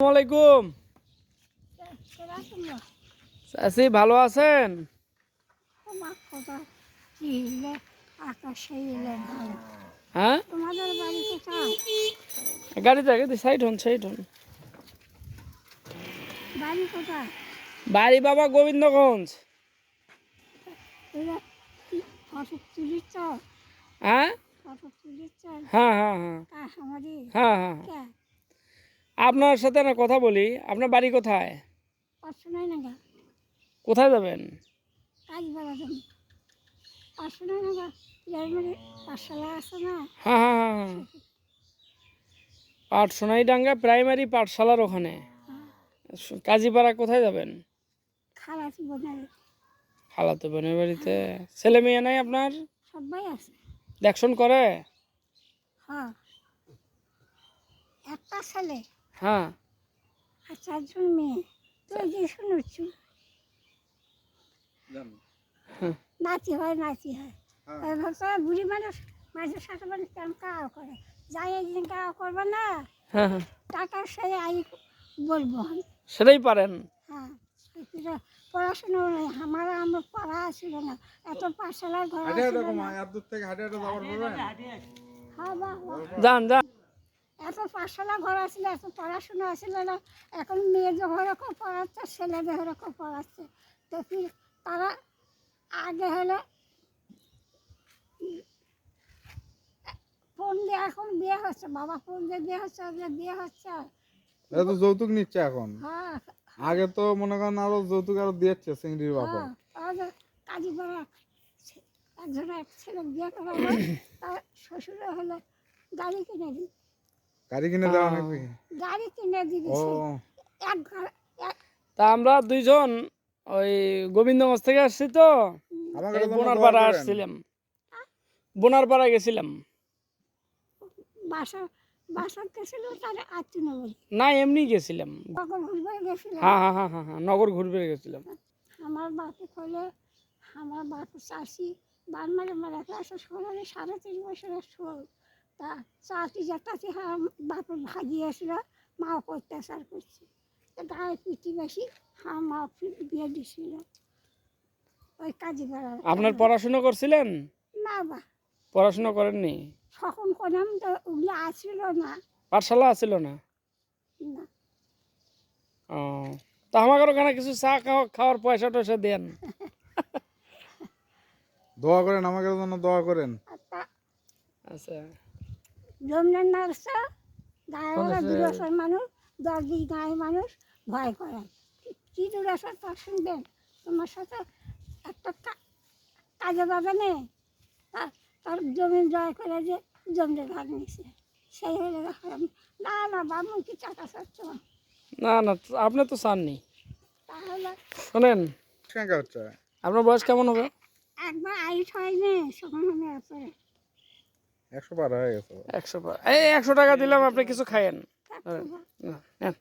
আসসালামাইকুম চাষি ভালো আছেন? হ্যাঁ? বাড়ি গাড়িতে গাড়িতে সাইড হন সাইড হন। বাড়ি বাবা গোবিন্দগঞ্জ। হ্যাঁ? হ্যাঁ হ্যাঁ হ্যাঁ। হ্যাঁ হ্যাঁ। আপনার সাথে না কথা বলি। আপনার বাড়ি কোথায়? কোথায় যাবেন? কাজ বেড়া জমি পাঁচশো নয় নাগা জার্মানি পাঠশালা আছে না? হ্যাঁ হ্যাঁ হ্যাঁ পাট প্রাইমারি পাঠশালার ওখানে। কাজীপাড়া কোথায় যাবেন? খালাতো বোনের বাড়িতে। ছেলে মেয়ে নাই আপনার? সবাই আছে। দেখশন করে? হ্যাঁ। একটা ছেলে। হ্যাঁ। আর চারজন মেয়ে। তুই যে শুনেছি। হুম। নাতি হয় নাতি হয়। ওই ভাবছে বুড়ি মানুষ মাঝে সাথে মানুষ কেমন কাও করে? যাই একদিন কাও করবে না। হ্যাঁ হ্যাঁ। টাকা সে আই বলব। আমি সেটাই পারেন। হ্যাঁ পড়াশুনো আমার আমরা পড়া ছিল না। এত পাঠশালার ঘর হ্যাঁ। যান যান। এত পাঠশালা ঘর আছিল এত পড়াশোনা আছিল না। এখন মেয়েদের ওরকম পড়াচ্ছে ছেলেদের ওরকম পড়াচ্ছে। তো তারা আগে হলে ফোন দিয়ে এখন বিয়ে হচ্ছে বাবা ফোন দিয়ে বিয়ে হচ্ছে ওদের বিয়ে হচ্ছে। এটা তো যৌতুক নিচ্ছে এখন। হ্যাঁ। আগে তো মনে করেন আরও যৌতুক আরও দিয়েছে সিংড়ির বাবা। হ্যাঁ ওদের কাজী পাড়া একজন এক ছেলে বিয়ে করা হয় তার শ্বশুরে হলে গাড়ি কিনে দিই গাড়ি কিনে দেওয়া নাকি? গাড়ি কিনে দিবি এক ঘর তা আমরা দুইজন ওই গোবিন্দগঞ্জ থেকে আসছি তো। বোনার পাড়া আসছিলাম। বোনার পাড়া গেছিলাম না এমনি গেছিলাম। তখন ঘুরবে গেছিলাম। হ্যাঁ হ্যাঁ হ্যাঁ হ্যাঁ হ্যাঁ নগর ঘুরবে গেছিলাম। আমার বাপে খোলে আমার বাপ চাষি বান মারে মারা সাড়ে তিন বছরের শোল তা চাষি যেটাতে বাপে ভাগিয়েছিল মাও অত্যাচার করছে। তা গায়ে পিটি বেশি হ্যাঁ মা ফি- বিয়ে দিছিল। ওই কাজে আপনার পড়াশোনা করছিলেন? না বা। পড়াশোনা করেননি? তখন করলাম তো ওগুলো আসছিল না। পাঠশালা আছিল না? না। ও তা আমাকে ওখানে কিছু চা খাওয়া খাওয়ার পয়সা টয়সা দেন। দোয়া করেন আমাকে জন্য দোয়া করেন। আর আচ্ছা জমনের নার্সা গায়ে ওরা মানুষ দশ দিন গায়ে মানুষ ভয় করেন কি দুরসের তা শুনবেন তোমার সাথে একটা কা- কাজে বাজে নেই। তার তার জমি জয় করে যে জমিতে ভাগ নিছে সেই হলে দেখলাম না না বাবু কি টাকা চাচ্ছ? না না আপনি তো চাননি। তাহলে শোনেন। আপনার বয়স কেমন হবে? একবার আইট হয়নি আমি আসলে একশো পার হয়ে গেছে। একশো পা- এই একশো টাকা দিলাম আপনি কিছু খাইয়েন। না।